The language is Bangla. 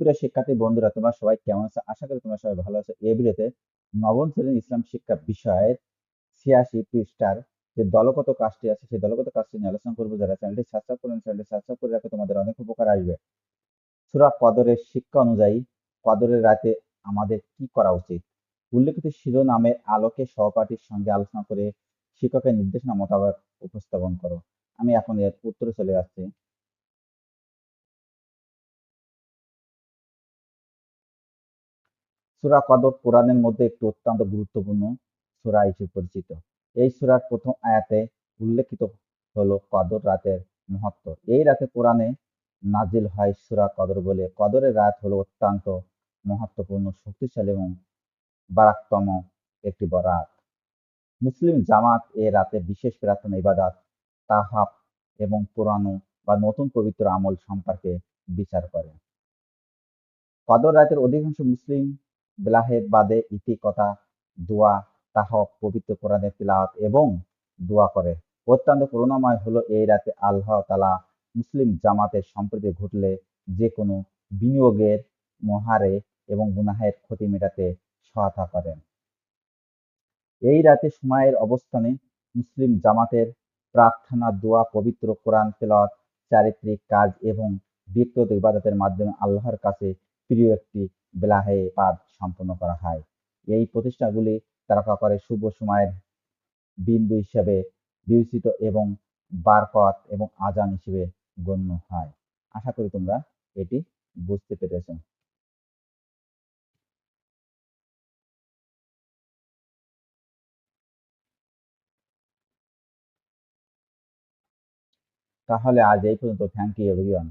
সুপ্রিয় শিক্ষার্থী বন্ধুরা, তোমরা সবাই কেমন আছো? আশা করি তোমরা সবাই ভালো আছো। এই ভিডিওতে নবম শ্রেণির ইসলাম শিক্ষা বিষয়ের ছিয়াশি পৃষ্ঠার যে দলগত কাজটি আছে, সেই দলগত কাজটি নিয়ে আলোচনা করব। যারা চ্যানেলটি সাবস্ক্রাইব করেন, চ্যানেলটি সাবস্ক্রাইব করে রাখো। তোমাদের অনেক উপকার আসবে। সুরা কদরের শিক্ষা অনুযায়ী কদরের রাতে আমাদের কি করা উচিত? উল্লেখিত শিরোনামের আলোকে সহপাঠীর সঙ্গে আলোচনা করে শিক্ষকের নির্দেশনা মোতাবেক উপস্থাপন করো। আমি এখন এর উত্তরে চলে যাচ্ছি। সুরা কদর কোরআনের মধ্যে একটি অত্যন্ত গুরুত্বপূর্ণ সুরা হিসেবে পরিচিত। এই সুরার প্রথম আয়াতে উল্লেখিত হলো কদর রাতের মহত্ব এই রাতে কোরআনে নাজিল হয় সুরা কদর বলে। কদরের রাত হলো অত্যন্ত মহত্বপূর্ণ শক্তিশালী এবং বারাক্তম একটি বরাত। মুসলিম জামাত এ রাতে বিশেষ প্রার্থনা, ইবাদাত তাহাব এবং পুরানো বা নতুন পবিত্র আমল সম্পর্কে বিচার করে। কদর রাতের অধিকাংশ মুসলিম বেলাহেদ বাদে ইতি কথা, দোয়া তাহ পবিত্র কোরআনের তিলাওয়াত এবং দোয়া করে। অত্যন্ত করুণাময় হলো এই রাতে আল্লাহ তালা মুসলিম জামাতের সম্প্রতি ঘটলে যে কোনো বিনিয়োগের মহারে এবং গুনাহের ক্ষতি মেটাতে সহায়তা করেন। এই রাতে সময়ের অবস্থানে মুসলিম জামাতের প্রার্থনা, দোয়া, পবিত্র কোরআন, তেলাওয়াত, চারিত্রিক কাজ এবং ব্যক্তিগত ইবাদতের মাধ্যমে আল্লাহর কাছে প্রিয় একটি বেলাহে পাঠ সম্পন্ন করা হয়। এই প্রতিষ্ঠাগুলি তারকা করে শুভ সময়ের বিন্দু হিসেবে বিবেচিত এবং বারকত এবং আজান হিসেবে গণ্য হয়। আশা করি তোমরা এটি বুঝতে পেরেছ। তাহলে আজ এই পর্যন্ত। Thank you everyone